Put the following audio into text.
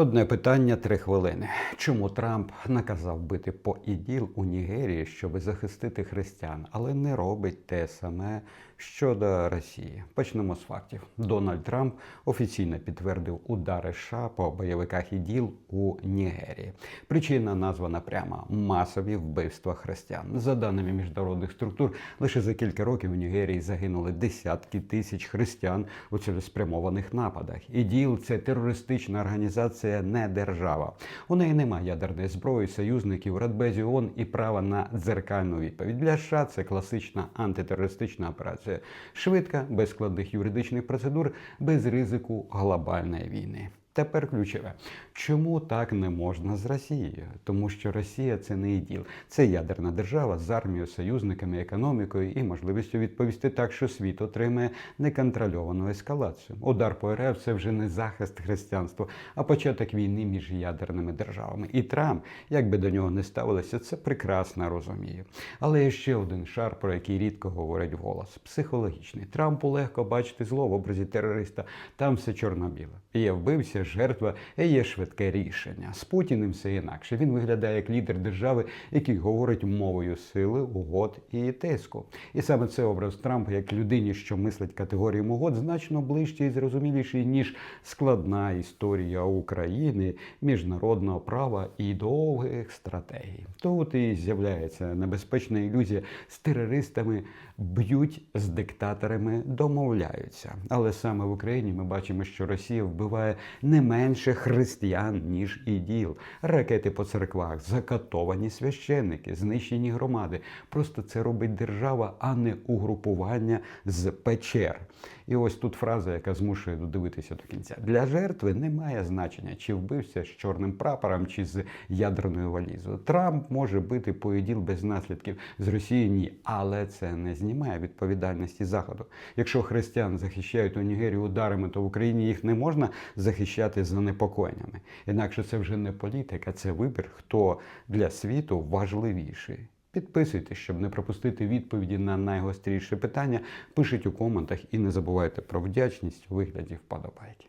Одне питання три хвилини. Чому Трамп наказав бити по іділ у Нігерії, щоб захистити християн, але не робить те саме щодо Росії? Почнемо з фактів. Дональд Трамп офіційно підтвердив удари США по бойовиках іділ у Нігерії. Причина названа прямо масові вбивства християн. За даними міжнародних структур, лише за кілька років у Нігерії загинули десятки тисяч християн у цілеспрямованих нападах. ІДІЛ це терористична організація, не держава. У неї немає ядерної зброї, союзників, Радбезі ООН і права на дзеркальну відповідь. Для США це класична антитерористична операція. Швидка, без складних юридичних процедур, без ризику глобальної війни. Тепер ключове. Чому так не можна з Росією? Тому що Росія це не іділ. Це ядерна держава з армією, союзниками, економікою і можливістю відповісти так, що світ отримає неконтрольовану ескалацію. Удар по РФ це вже не захист християнства, а початок війни між ядерними державами. І Трамп, як би до нього не ставилося, це прекрасно розуміє. Але є ще один шар, про який рідко говорять вголос психологічний. Трампу легко бачити зло в образі терориста. Там все чорно-біле. Є вбився, жертва, є швидке рішення. З Путіним все інакше. Він виглядає як лідер держави, який говорить мовою сили, угод і тиску. І саме це образ Трампа як людині, що мислить категоріями угод, значно ближчий і зрозуміліший, ніж складна історія України, міжнародного права і довгих стратегій. Тут і з'являється небезпечна ілюзія з терористами б'ють з диктаторами, домовляються. Але саме в Україні ми бачимо, що Росія вбиває не менше християн, ніж іділ. Ракети по церквах, закатовані священники, знищені громади. Просто це робить держава, а не угрупування з печер. І ось тут фраза, яка змушує додивитися до кінця. Для жертви немає значення, чи вбився з чорним прапором, чи з ядерною валізою. Трамп може бити по іділ без наслідків з Росії ні, але це не знімає відповідальності Заходу. Якщо християн захищають у Нігерії ударами, то в Україні їх не можна захищати занепокоєннями. Інакше це вже не політика, це вибір, хто для світу важливіший. Підписуйтесь, щоб не пропустити відповіді на найгостріші питання. Пишіть у коментах і не забувайте про вдячність у вигляді вподобайки.